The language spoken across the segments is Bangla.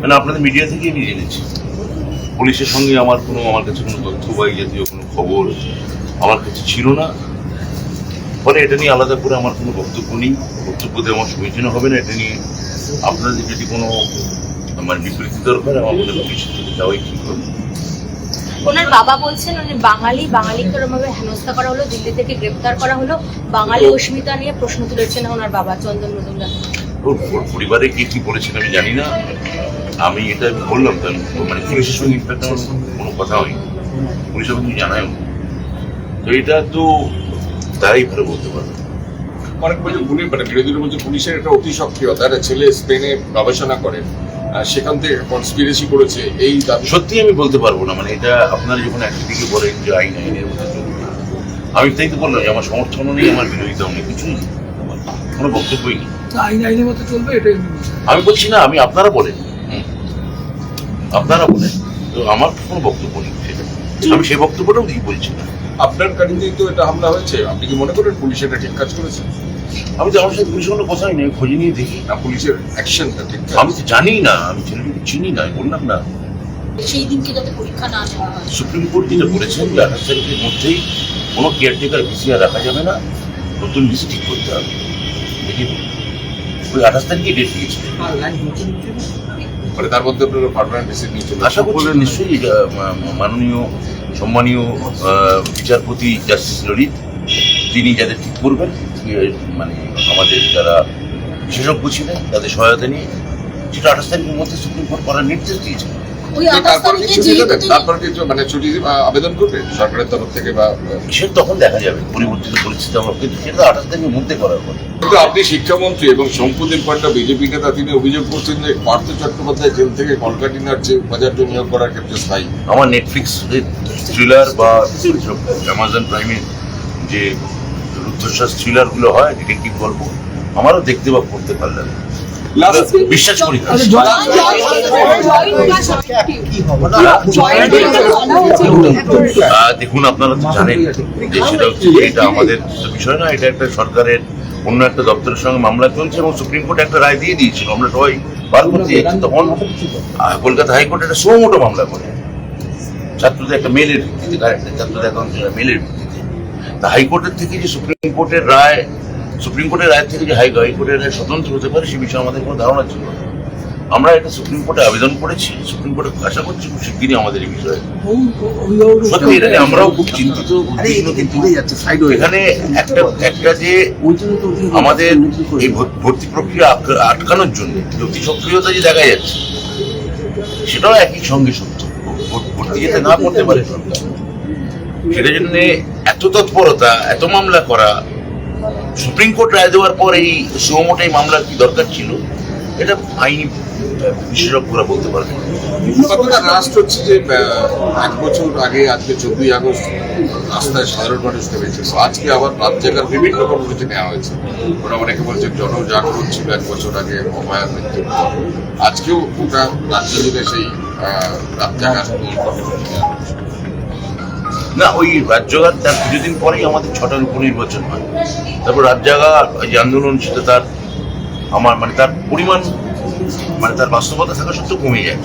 মানে মানে পুলিশের সঙ্গে আমার কোনো, আমার কাছে কোনো তথ্য বা জাতীয় কোনো খবর আমার কাছে ছিল না। ফলে এটা নিয়ে আলাদা করে আমার কোনো বক্তব্য নেই। বক্তব্য দিয়ে আমার সমীচীন হবে না, এটা নিয়ে আপনাদের যদি কোনো মানে বিবৃতি দরকার, আমার মনে পুলিশের থেকে যাওয়াই ঠিক হবে। ওনার বাবা বলছেন উনি বাঙালি বাঙালিকে ওরমভাবে হেনস্থা করা হলো দিল্লি থেকে গ্রেপ্তার করা হলো। বাঙালি অস্মিতা নিয়ে প্রশ্ন তুলেছেন ওনার বাবা চন্দন মজুমদার। ওর পরিবারে কে কি করেছেন আমি জানি না। আমি এটা বললাম তো মানে পুলিশের সঙ্গে ইনফ্যাক্ট আমার কোনো কথা হয়নি। পুলিশ আমাকে জানায় তো এটা তো তারাই ভালো বলতে পারবে। অনেক বলছে পুলিশ মানে বিরোধীরা বলছে পুলিশের একটা অতি সক্রিয়তা একটা ছেলে স্পেনে গবেষণা করেন। সেখান থেকে কনস্পিরেসি করেছে এই দাবি সত্যি আমি বলতে পারব না মানে এটা আপনারা যখন একটা দিকে বলেন যে আইন আইনের মধ্যে চলবে আমি তাই তো বললাম যে আমার সমর্থনও নেই আমার বিরোধিতাও নেই কিছুই নেই আমার কোনো বক্তব্যই নেই। আইন আইনের মতো চলবে এটাই আমি বলছি। না আমি আপনারা বলেন। আপনারা বলেন তো আমার কোনো বক্তব্য নেই সেটা। আমি সেই বক্তব্যটাও দিয়ে বলছি না। আপনার গাড়িতেই তো এটা হামলা হয়েছে আপনি কি মনে করেন পুলিশ এটা ঠিক কাজ করেছে? আমি তো আমার সাথে পুলিশের কোনো কথাই নেই খোঁজে নিয়ে দেখি। না পুলিশের অ্যাকশনটা ঠিক আমি তো জানি না আমি ছেলেটিকে চিনি না বললাম না। সেই দিনকে যাতে পরীক্ষা না নেওয়া হয়। সুপ্রিম কোর্ট যেটা বলেছেন যে আঠাশ তারিখের মধ্যেই কোনো কেয়ারটেকার ভিসি আর রাখা যাবে না নতুন ভিসি ঠিক করতে হবে। দেখি ওই আঠাশ তারিখে ডেট দিয়েছে। মানে তার মধ্যে আপনারা পারমানেন্ট ডিসিশন নিয়ে চলে আশা করছি নিশ্চয়ই মাননীয় সম্মানীয় আহ, বিচারপতি জাস্টিস ললিত তিনি যাদের ঠিক করবেন মানে আমাদের যারা বিশেষজ্ঞ ছিলেন তাদের সহায়তা নিয়ে সেটা আঠাশ তারিখের মধ্যে সুপ্রিম কোর্ট করার নির্দেশ দিয়েছে। তারপর কিছু মানে ছুটি আবেদন করবে সরকারের তরফ থেকে বা তখন দেখা যাবে পরিবর্তিত পরিস্থিতি আমরা কিন্তু সেটা আঠাশ তারিখের মধ্যে করার কথা। কিন্তু আপনি শিক্ষামন্ত্রী এবং শঙ্কুদেব পান্ডা বিজেপি নেতা তিনি অভিযোগ করছেন যে পার্থ চট্টোপাধ্যায় জেল থেকে কলকাটিনার যে উপাচার্য নিয়োগ করার ক্ষেত্রে স্থায়ী। আমার নেটফ্লিক্স থ্রিলার বা অ্যামাজন প্রাইমে যে রুদ্ধশ্বাস থ্রিলারগুলো হয় ডিটেকটিভ গল্প আমারও দেখতে বা পড়তে পারলাম বিশ্বাস করি। আচ্ছা, দেখুন আপনারা তো জানেন যে সেটা হচ্ছে এটা আমাদের বিষয় না এটা একটা সরকারের অন্য একটা দপ্তরের সঙ্গে মামলা চলছে এবং সুপ্রিম কোর্ট একটা রায় দিয়ে দিয়েছিল আমরা সবাই বার করতে যাচ্ছি তখন কলকাতা হাইকোর্ট একটা সুমোটো মামলা করে ছাত্রদের একটা মেলের ভিত্তিতে কারেক্ট ছাত্রদের অ্যাকাউন্ট মেলের ভিত্তিতে তা হাইকোর্টের থেকে যে সুপ্রিম কোর্টের রায় সুপ্রিম কোর্টের রায় থেকে যে হাইকোর্টের রায় স্বতন্ত্র হতে পারে সে বিষয়ে আমাদের কোনো ধারণা ছিল না। আমরা এটা সুপ্রিম কোর্টে আবেদন করেছি সুপ্রিম কোর্টে আশা করছি খুব শিগগিরই আমাদের এই বিষয়ে। সত্যি এটা আমরাও খুব চিন্তিত কিন্তু। এখানে একটা একটা যে আমাদের এই ভর্তি প্রক্রিয়া আটকানোর জন্য অতি সক্রিয়তা যে দেখা যাচ্ছে সেটাও একই সঙ্গে সত্য। ভর্তি যেতে না করতে পারে সরকার। সেটার জন্য এত তৎপরতা, এত মামলা করা, সুপ্রিম কোর্ট রায় দেওয়ার পর এই সুমোটাই মামলা কি দরকার ছিল? এটা আইনি, বিশেষজ্ঞরা বলতে পারবে কতটা রাষ্ট্র হচ্ছে যে এক বছর আগে, আজকে চোদ্দই আগস্ট, রাস্তায় সাধারণ মানুষ নেমেছে। আজকে আবার রাত জায়গার বিভিন্ন কর্মসূচি নেওয়া হয়েছে। ওরা অনেকে বলছে জনজাগরণ ছিল এক বছর আগে মৃত্যুর পর। আজকেও ওটা রাজ্য জুড়ে সেই রাত জাগার কর্মসূচি নেওয়া হচ্ছে না, ওই রাজ্যঘাট তার কিছুদিন পরেই আমাদের ছটার উপনির্বাচন হয়। তারপর রাজ্যাগা যে আন্দোলন, সেটা তার আমার মানে তার পরিমাণ মানে তার বাস্তবতা থাকা সত্ত্বেও কমে যায়।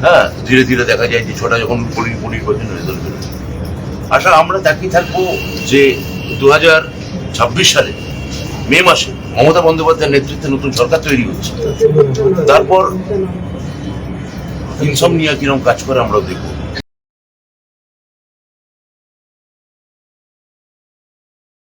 হ্যাঁ ধীরে ধীরে দেখা যায় যে ছটা যখন উপনি- উপনির্বাচন রেজাল্ট বেরোয় আশা, আমরা তাকিয়ে থাকব যে দু হাজার ছাব্বিশ সালে, মে মাসে মমতা বন্দ্যোপাধ্যায়ের নেতৃত্বে নতুন সরকার তৈরি হচ্ছে। তারপর ইনসমনিয়া কীরকম কাজ করে আমরাও দেখব।